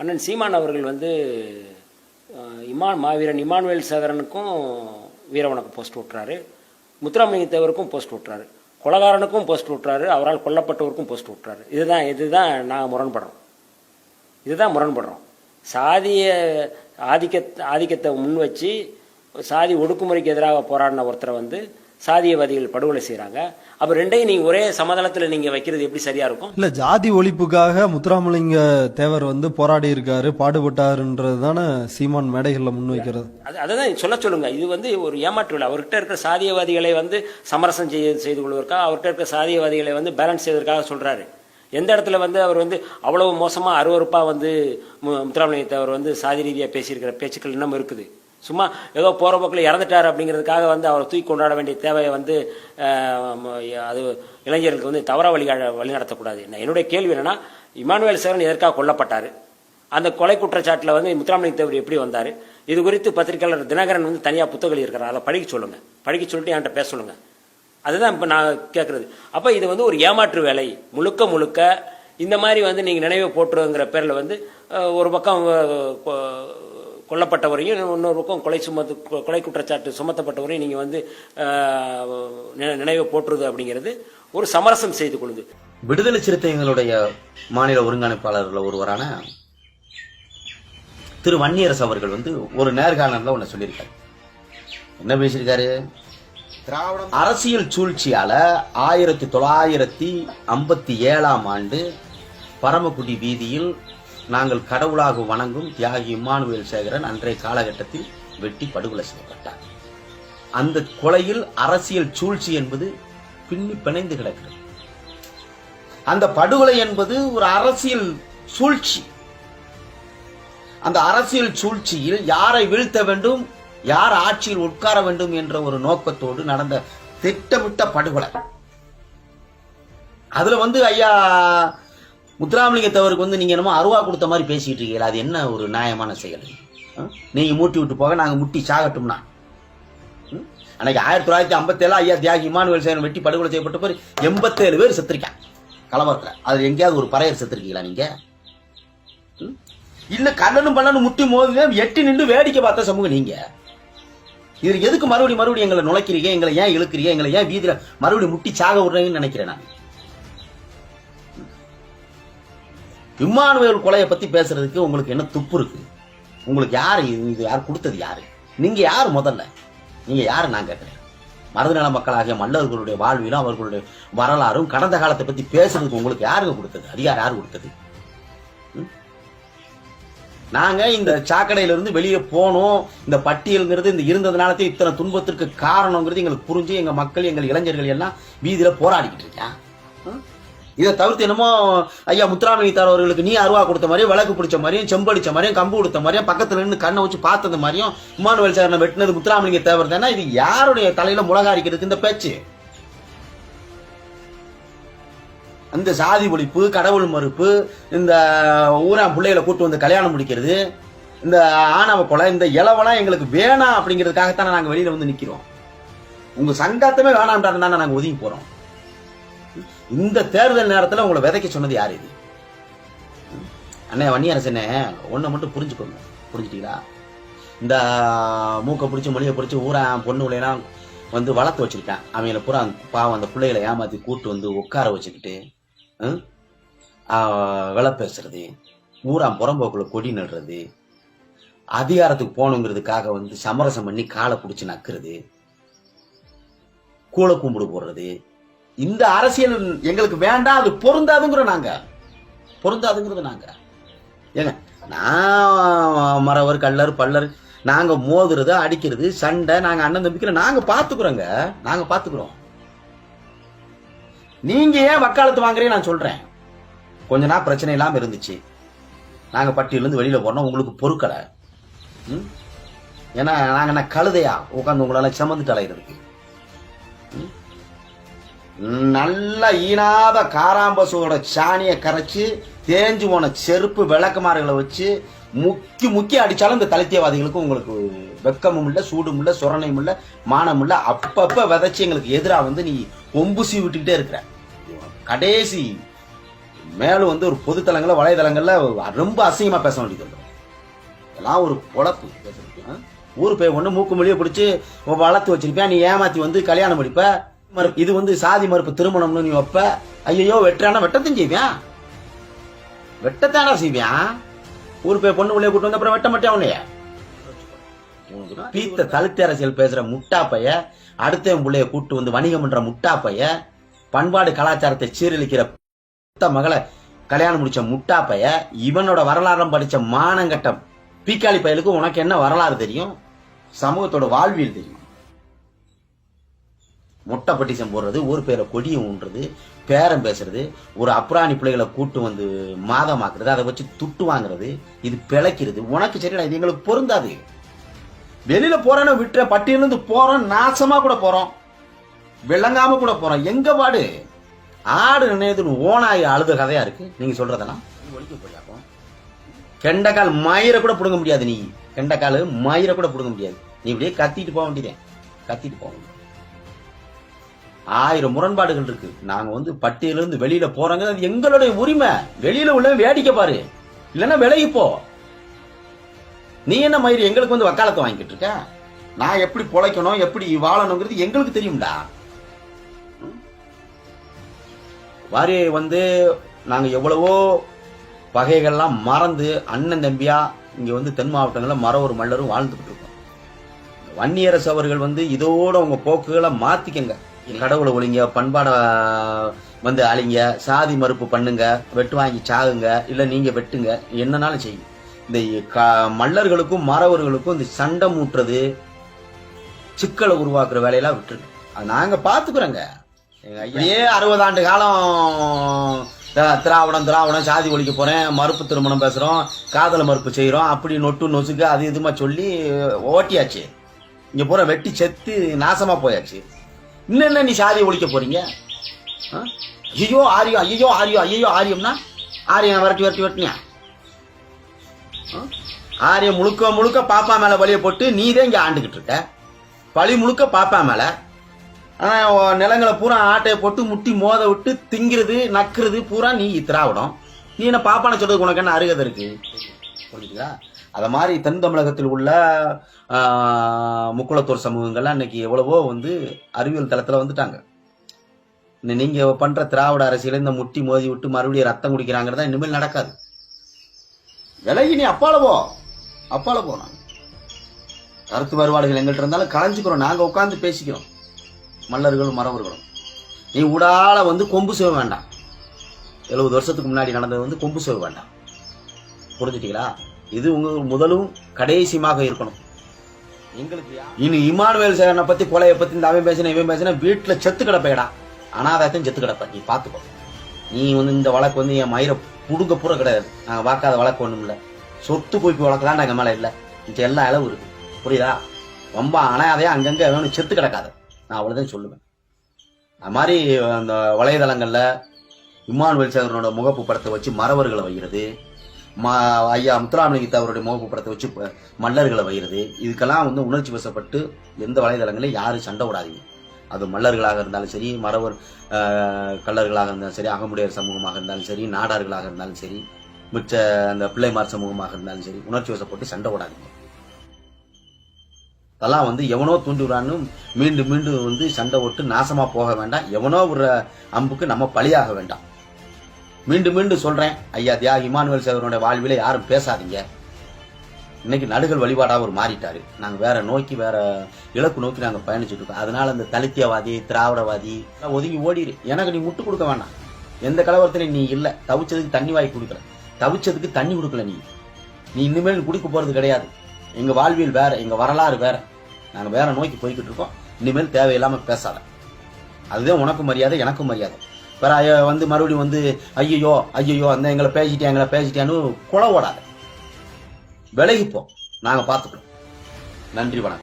அண்ணன் சீமான் அவர்கள் வந்து இமான் மாவீரன் இமானுவேல் சகரனுக்கும் வீரவனுக்கு போஸ்ட் விட்டுறாரு. முத்துராமலிங்கத்தேவருக்கும் போஸ்ட் விட்டுறாரு. கொலகாரனுக்கும் போஸ்ட் விட்டுறாரு. அவரால் கொல்லப்பட்டவருக்கும் போஸ்ட் விட்டுறாரு. இதுதான் இதுதான் நாங்கள் முரண்படுறோம். இதுதான் முரண்படுறோம். சாதிய ஆதிக்க ஆதிக்கத்தை முன் வச்சு சாதி ஒடுக்குமுறைக்கு எதிராக போராடின ஒருத்தரை வந்து சாதியவாதிகள் படுகொலை செய்கிறாங்க அப்போ ரெண்டையும் நீங்கள் ஒரே சமதளத்தில் நீங்கள் வைக்கிறது எப்படி சரியாக இருக்கும்? இல்ல ஜாதி ஒழிப்புக்காக முத்துராமலிங்க தேவர் வந்து போராடி இருக்காரு பாடுபட்டாருன்றது தானே சீமான் மேடைகள்ல முன்வைக்கிறது அது அதை தான் சொல்ல சொல்லுங்க. இது வந்து ஒரு ஏமாற்று விழா அவர்கிட்ட இருக்கிற சாதியவாதிகளை வந்து சமரசம் செய்ய செய்து கொள்வதற்காக அவர்கிட்ட இருக்கிற சாதியவாதிகளை வந்து பேலன்ஸ் செய்வதற்காக சொல்றாரு. எந்த இடத்துல வந்து அவர் வந்து அவ்வளவு மோசமா அருவருப்பா வந்து மு- முத்துராமலிங்க அவர் வந்து சாதி ரீதியாக பேசியிருக்கிற பேச்சுக்கள் இன்னும் இருக்குது. சும்மா ஏதோ போகிற போக்கில் இறந்துட்டார் அப்படிங்கிறதுக்காக வந்து அவரை தூக்கி கொண்டாட வேண்டிய தேவையை வந்து அது இளைஞர்களுக்கு வந்து தவறாக வழி வழி நடத்தக்கூடாது. என்னுடைய கேள்வி என்னென்னா இமானுவேல் சேரன் எதற்காக கொல்லப்பட்டார்? அந்த கொலை குற்றச்சாட்டில் வந்து முத்துராமலிங்க தேவர் எப்படி வந்தார்? இது குறித்து பத்திரிகையாளர் தினகரன் வந்து தனியாக புத்தகம் இருக்கிறார். அதை படிக்க சொல்லுங்கள் படிக்க சொல்லிட்டு என்கிட்ட பேச சொல்லுங்கள் அதுதான் இப்போ நான் கேட்குறது அப்போ இது வந்து ஒரு ஏமாற்று வேலை. முழுக்க முழுக்க இந்த மாதிரி வந்து நீங்கள் நினைவு போட்டுருங்கிற பேரில் வந்து ஒரு பக்கம் கொல்லப்பட்டவரையும் இன்னொரு பக்கம் கொலை சுமத்து கொ- கொலை குற்றச்சாட்டு சுமத்தப்பட்டவரையும் நீங்கள் வந்து நினைவு போட்டுருது அப்படிங்கிறது ஒரு சமரசம் செய்து கொள்ளுது. விடுதலை சிறுத்தைகளுடைய மாநில ஒருங்கிணைப்பாளர்கள் ஒருவரான திரு வன்னியரசு அவர்கள் வந்து ஒரு நேர்காணல்ல ஒண்ணு சொல்லியிருக்காரு. என்ன பேசியிருக்காரு? அரசியல் சூழ்ச்சியால ஆயிரத்தி தொள்ளாயிரத்தி ஐம்பத்தி ஏழாம் ஆண்டு பரமக்குடி வீதியில் நாங்கள் கடவுளாக வணங்கும் தியாகி இம்மானுவேல் சேகரன் அன்றைய காலகட்டத்தில் வெட்டி படுகொலை செய்யப்பட்டார். அந்த கொலையில் அரசியல் சூழ்ச்சி என்பது பின்னி பிணைந்து கிடக்கிறது. அந்த படுகொலை என்பது ஒரு அரசியல் சூழ்ச்சி. அந்த அரசியல் சூழ்ச்சியில் யாரை வீழ்த்த வேண்டும் யார் ஆட்சியில் உட்கார வேண்டும் என்ற ஒரு நோக்கத்தோடு நடந்த திட்டமிட்ட படுகொலை. அதுல வந்து ஐயா முத்துராமலிங்கத்தவருக்கு வந்து நீங்க என்னமோ அருவா கொடுத்த மாதிரி பேசிட்டு இருக்கீங்களா அது என்ன ஒரு நியாயமான செயல்? நீங்கள் நீங்க மூட்டி விட்டு போக நாங்க முட்டி சாகட்டும்னா. அன்னைக்கு ஆயிரத்தி தொள்ளாயிரத்தி ஐம்பத்தி ஏழு ஐயா தியாகி இமானுவேல் சேகரன் வெட்டி படுகொலை செய்யப்பட்ட பேர் எண்பத்தேழு பேர் செத்துருக்கேன் கலவரத்தில். அது எங்கேயாவது ஒரு பறையர் செத்துருக்கீங்களா நீங்க? ம்? இல்ல கண்ணனும் பண்ணனும் முட்டி மோதுங்க எட்டி நின்று வேடிக்கை பார்த்த சமூகம் நீங்க. இது எதுக்கு மறுபடியும் மறுபடியும் எங்களை நுழைக்கிறீங்க? எங்களை ஏன் இழுக்கிறீங்க? எங்களை ஏன் வீதியில மறுபடியும் முட்டி சாக விடுறீங்கன்னு நினைக்கிறேன் நான். இம்மானுவேல் கொலையை பத்தி பேசுறதுக்கு உங்களுக்கு என்ன துப்பு இருக்கு? உங்களுக்கு யாரு இது? இது யார் கொடுத்தது யாரு? நீங்க யார் முதல்ல? நீங்க யாரு நான் கேட்கிறேன். மருதநல மக்களாகிய மன்னர்களுடைய வாழ்விலும் அவர்களுடைய வரலாறும் கடந்த காலத்தை பத்தி பேசுறதுக்கு உங்களுக்கு யாருங்க கொடுத்தது? அதிகாரம் யாரு கொடுத்தது? ம்? நாங்க இந்த சாக்கடையில இருந்து வெளியே போனோம். இந்த பட்டியல்ங்கிறது இந்த இருந்ததுனால இத்தனை துன்பத்திற்கு காரணங்கிறது எங்களுக்கு புரிஞ்சு எங்க மக்கள் எங்கள் இளைஞர்கள் எல்லாம் வீதியில போராடிக்கிட்டு இருக்கேன் ம்? இதை தவிர்த்து என்னமோ ஐயா முத்துராமலிங்கத்தார் அவர்களுக்கு நீ அருவா கொடுத்த மாதிரியும் விளக்கு பிடிச்ச மாதிரியும் செம்படிச்ச மாதிரியும் கம்பு கொடுத்த மாதிரியும் பக்கத்துல நின்று கண்ணை வச்சு பார்த்தது மாதிரியும் இமானுவேல் சாரனை வெட்டினது முத்துராமலிங்க தேவர் தானே? இது யாருடைய தலையில முளகாரிக்கிறதுக்கு இந்த பேச்சு? அந்த சாதி ஒழிப்பு கடவுள் மறுப்பு இந்த ஊரா பிள்ளைகளை கூட்டு வந்து கல்யாணம் முடிக்கிறது இந்த ஆணவ கொலை இந்த இளவெல்லாம் எங்களுக்கு வேணாம் அப்படிங்கிறதுக்காகத்தானே நாங்கள் வெளியில வந்து நிற்கிறோம் உங்க சங்கத்தமே வேணாம்ன்றாங்க தானே நாங்கள் ஒதுங்கி போறோம். இந்த தேர்தல் நேரத்தில் உங்களை விதைக்க சொன்னது யார் இது? அண்ணே வன்னியரசனே ஒன்றை மட்டும் புரிஞ்சுக்கோங்க. புரிஞ்சுட்டீங்களா? இந்த மூக்கை பிடிச்சி மொழியை பிடிச்சி ஊரா பொண்ணுகளையெல்லாம் வந்து வளர்த்து வச்சிருக்கேன். அவங்கள பூரா பாவம் அந்த பிள்ளைகளை ஏமாத்தி கூட்டு வந்து உட்கார வச்சுக்கிட்டு ஹம், விலை பேசுறது ஊரா புறம்போக்குள்ள கொடி நடுறது அதிகாரத்துக்கு போகணுங்கிறதுக்காக வந்து சமரசம் பண்ணி காலை பிடிச்சி நக்குறது கூளை கும்பிடு போடுறது இந்த அரசியல் எங்களுக்கு வேண்டாம் அது பொருந்தாதுங்கிற நாங்க. பொருந்தாதுங்கிறது நாங்க. ஏங்க நான் மறவர் கல்லர் பல்லர் நாங்க மோதுறது அடிக்கிறது சண்டை நாங்க அண்ணன் தம்பிக்கிற நாங்க பாத்துக்கிறோங்க. நாங்க பாத்துக்கிறோம். நீங்க ஏன் வக்காலத்து வாங்குறீங்க நான் சொல்றேன். கொஞ்ச நாள் பிரச்சனை இல்லாம இருந்துச்சு. நாங்க பட்டியலேருந்து வெளியில போனோம் உங்களுக்கு பொறுக்கலை. ம்? ஏன்னா நாங்க என்ன கழுதையா? உட்காந்து உங்களால சுமந்துட்டு அலையிறதுக்கு. நல்ல ஈனாத காராம்பசுவோட சாணியை கரைச்சி தேஞ்சு போன செருப்பு விளக்குமாறுகளை வச்சு முக்கி முக்கி அடிச்சாலும் இந்த தலித்தியவாதிகளுக்கு உங்களுக்கு வெக்கமும் இல்லை சூடும் இல்லை சுரணையும் இல்லை மானம் இல்லை. அப்பப்ப விதைச்சி எங்களுக்கு எதிராக வந்து நீ கொம்புசி விட்டுக்கிட்டே இருக்கிற. கடைசி மேலும் வந்து ஒரு பொதுத்தலங்களில் வலைதளங்கள்ல ரொம்ப அசிங்கமா பேச வேண்டியது இதெல்லாம் ஒரு பொழப்பு. பேசுறதுக்கு, ஊர் போய் ஒன்று மூக்கு மொழியை பிடிச்சி வளர்த்து வச்சிருப்பேன் நீ ஏமாத்தி வந்து கல்யாணம் முடிப்ப? மறுப்பு. இது வந்து சாதி மறுப்பு திருமணம்னு நீ வைப்ப. ஐயோ வெட்டானா வெட்டத்தையும் செய்வியான் வெட்டத்தானா செய்வியான் ஊர் போய் பொண்ணு உள்ளே கூட்டு வந்து அப்புறம் வெட்ட மாட்டேன் உன்னைய பீத்த தலித்து அரசியல் பேசுற முட்டா பைய அடுத்தவன் பிள்ளைய கூட்டு வந்து வணிகம் பண்ற முட்டா பைய பண்பாடு கலாச்சாரத்தை சீரழிக்கிற மகளை கல்யாணம் முடிச்ச முட்டா பைய இவனோட வரலாறும் படிச்ச மானங்கட்டம் பீக்காளி பயலுக்கு உனக்கு என்ன வரலாறு தெரியும்? சமூகத்தோட வாழ்வியல் தெரியும். முட்டை பட்டிசம் போடுறது ஊர் பேரை கொடியும் ஊன்றது பேரம் பேசுறது ஒரு அப்ராணி பிள்ளைகளை கூட்டு வந்து மாதமாக்குறது அதை வச்சு துட்டு வாங்குறது இது பிழைக்கிறது. உனக்கு சரிடா இது எங்களுக்கு பொருந்தாது. வெளியில போறேன்னு விட்டுற பட்டியலிருந்து போறோம் நாசமா கூட போறோம் விளங்காம கூட போறோம் எங்க பாடு? ஆடு நினைவுன்னு ஓனாய் அழுத கதையா இருக்கு? நீங்க சொல்றதெல்லாம். கெண்டக்கால் மயிரை கூட பிடுங்க முடியாது நீ. கெண்டக்கால் மயிரை கூட பிடுங்க முடியாது. நீ இப்படியே கத்திட்டு போக வேண்டியதே கத்திட்டு போக வேண்டியது ஆயிரம் முரண்பாடுகள் இருக்கு. நாங்க வந்து பட்டியலிருந்து வெளியில போறாங்க. அது எங்களுடைய உரிமை. வெளியில உள்ள வேடிக்கை பாரு. இல்லைன்னா விலகி போ. நீ என்ன மயிறு? எங்களுக்கு வந்து வக்காலத்தை வாங்கிட்டு இருக்க? நான் எப்படி பொழைக்கணும்? எப்படி வாழணுங்கிறது எங்களுக்கு தெரியும்டா. வாரி வந்து நாங்க எவ்வளவோ பகைகள்லாம் மறந்து அண்ணன் தம்பியா இங்க வந்து தென் மாவட்டங்கள்ல ஒரு மல்லரும் வாழ்ந்துகிட்டு இருக்கோம். வன்னியரசு அவர்கள் வந்து இதோட உங்க போக்குகளை மாத்திக்கங்க. கடவுளை ஒழிங்க பண்பாட வந்து அழிங்க சாதி மறுப்பு பண்ணுங்க வெட்டு வாங்கி சாகுங்க இல்லை நீங்கள் வெட்டுங்க என்னனாலும் செய்யும் இந்த க- மல்லர்களுக்கும் மறவர்களுக்கும் இந்த சண்டை மூட்டுறது சிக்கலை உருவாக்குற வேலையெல்லாம் விட்டுருக்கு. அது நாங்கள் பார்த்துக்குறோங்க ஐயே அறுபது ஆண்டு காலம் த- திராவிடம் திராவிடம் சாதி ஒழிக்க போகிறேன் மறுப்பு திருமணம் பேசுகிறோம் காதல மறுப்பு செய்கிறோம் அப்படி நொட்டு நொசுக்கு அது இதுமா சொல்லி ஓட்டியாச்சு. இங்கே பூரா வெட்டி செத்து நாசமாக போயாச்சு. இன்னும் என்ன நீ சாதியை ஒழிக்க போறீங்க? ஆ? ஐயோ ஆரியம் ஐயோ ஆரியோ ஐயோ ஆரியம்னா ஆரியம் விரட்டி விரட்டி வெட்டினியா ஆரியம் முழுக்க முழுக்க பாப்பா மேல வழியை போட்டு நீ தான் இங்க ஆண்டுகிட்டு இருக்க. பழி முழுக்க பாப்பா மேல. ஆனா நிலங்களை பூரா ஆட்டையை போட்டு முட்டி மோத விட்டு திங்கிறது நக்குறது பூரா நீ திராவிடம். நீ என்ன பாப்பான சொல்றது உனக்கு என்ன அருகதை இருக்கு? புரியுதுங்களா அதை மாதிரி தென் தமிழகத்தில் உள்ள முக்குளத்தூர் முக்குளத்தோர் சமூகங்கள்லாம் இன்னைக்கு எவ்வளவோ வந்து அறிவியல் தளத்தில் வந்துட்டாங்க. நீங்க பண்ற திராவிட அரசியல இந்த முட்டி மோதி விட்டு மறுபடியும் ரத்தம் குடிக்கிறாங்கிறதா இனிமேல் நடக்காது. விலகி நீ அப்பால போ அப்பால போ நாங்க. கருத்து வருவாடுகள் எங்கள்கிட்ட இருந்தாலும் கலைஞ்சுக்கிறோம். நாங்க உட்காந்து பேசிக்கிறோம். மல்லர்களும் மறவர்களும். நீ உடால வந்து கொம்பு செய்ய வேண்டாம். எழுபது வருஷத்துக்கு முன்னாடி நடந்தது வந்து கொம்பு செய்ய வேண்டாம். புரிஞ்சுட்டீங்களா? இது உங்க முதலும் கடைசியாக இருக்கணும். எங்களுக்கு இனி இமானுவேல் சேகரனை பத்தி கொலையை பத்தி இந்த அவன் பேசின இவன் பேசின வீட்டுல செத்து கிடப்பேடா அனாதாத்தையும் செத்து கிடப்ப. நீ பாத்துக்கோ நீ வந்து இந்த வழக்கு வந்து என் மயிரை புடுங்க பூரா கிடையாது. நாங்க பார்க்காத வழக்கு ஒண்ணும் இல்ல. சொத்து குவிப்பு வழக்கு தான் எங்க மேல இல்ல. இந்த எல்லா அளவு இருக்கு. புரியுதா? ரொம்ப அனாதையா அங்கங்க வேணும் செத்து கிடக்காத. நான் அவ்வளவுதான் சொல்லுவேன். அது மாதிரி அந்த வலைதளங்கள்ல இம்மானுவேல் சேகரனோட முகப்பு படத்தை வச்சு மறவர்களை வைக்கிறது. மா ஐயா முத்துராமலிங்க அவருடைய முகப்பு படத்தை வச்சு மல்லர்களை வைகிறது இதுக்கெல்லாம் வந்து உணர்ச்சி வசப்பட்டு எந்த வலைதளங்களையும் யாரும் சண்டை விடாதீங்க அது மல்லர்களாக இருந்தாலும் சரி மறவர் கல்லர்களாக கள்ளர்களாக இருந்தாலும் சரி அகமுடையர் சமூகமாக இருந்தாலும் சரி நாடார்களாக இருந்தாலும் சரி மிச்ச அந்த பிள்ளைமார் சமூகமாக இருந்தாலும் சரி உணர்ச்சி வசப்பட்டு சண்டை விடாதீங்க அதெல்லாம் வந்து எவனோ தூண்டி விடான்னு மீண்டும் மீண்டும் வந்து சண்டை விட்டு நாசமா போக வேண்டாம். எவனோ ஒரு அம்புக்கு நம்ம பலியாக வேண்டாம். மீண்டும் மீண்டும் சொல்றேன். ஐயா தியா இமானுவேல் சேவரனுடைய வாழ்வில யாரும் பேசாதீங்க. இன்னைக்கு நடுகள் வழிபாடாக அவர் மாறிட்டாரு. நாங்க வேற நோக்கி வேற இலக்கு நோக்கி நாங்க பயணிச்சுட்டு இருக்கோம். அதனால அந்த தலித்தியவாதி திராவிடவாதி எல்லாம் ஒதுங்கி ஓடிடு எனக்கு நீ முட்டு கொடுக்க வேண்டாம் எந்த கலவரத்திலையும் நீ இல்ல. தவிச்சதுக்கு தண்ணி வாங்கி கொடுக்கல தவிச்சதுக்கு தண்ணி கொடுக்கல நீ. நீ இனிமேல் குடிக்க போறது கிடையாது. எங்க வாழ்வியல் வேற எங்க வரலாறு வேற. நாங்க வேற நோக்கி போய்கிட்டு இருக்கோம். இனிமேல் தேவையில்லாம பேசாத. அதுதான் உனக்கும் மரியாதை எனக்கும் மரியாதை. வேற வந்து மறுபடியும் வந்து ஐயோ ஐயோ அந்த எங்களை பேசிட்டேன் எங்களை பேசிட்டேன்னு குழ ஓடாது விலகிப்போம். நாங்கள் பார்த்துக்கிறோம். நன்றி வணக்கம்.